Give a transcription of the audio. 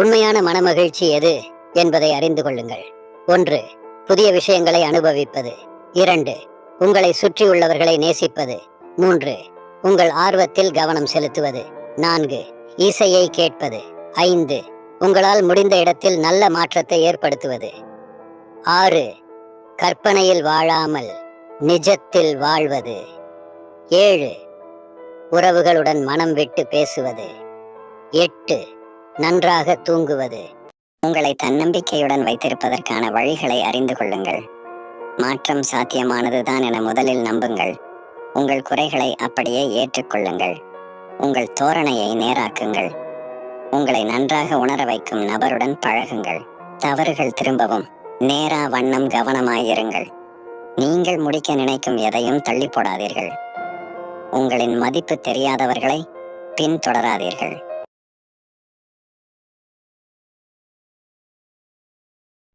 உண்மையான மனமகிழ்ச்சி எது என்பதை அறிந்து கொள்ளுங்கள். ஒன்று புதிய விஷயங்களை அனுபவிப்பது. இரண்டு உங்களை சுற்றியுள்ளவர்களை நேசிப்பது. மூன்று உங்கள் ஆர்வத்தில் கவனம் செலுத்துவது. நான்கு இசையை கேட்பது. ஐந்து உங்களால் முடிந்த இடத்தில் நல்ல மாற்றத்தை ஏற்படுத்துவது. ஆறு கற்பனையில் வாழாமல் நிஜத்தில் வாழ்வது. ஏழு உறவுகளுடன் மனம் விட்டு பேசுவது. எட்டு நன்றாக தூங்குவது. உங்களை தன்னம்பிக்கையுடன் வைத்திருப்பதற்கான வழிகளை அறிந்து கொள்ளுங்கள். மாற்றம் சாத்தியமானதுதான் என முதலில் நம்புங்கள். உங்கள் குறைகளை அப்படியே ஏற்றுக்கொள்ளுங்கள். உங்கள் தோரணையை நேராக்குங்கள். உங்களை நன்றாக உணர வைக்கும் நபருடன் பழகுங்கள். தவறுகள் திரும்பவும் நேரா வண்ணம் கவனமாயிருங்கள். நீங்கள் முடிக்க நினைக்கும் எதையும் தள்ளி போடாதீர்கள் உங்களின் மதிப்பு தெரியாதவர்களை பின்தொடராதீர்கள்.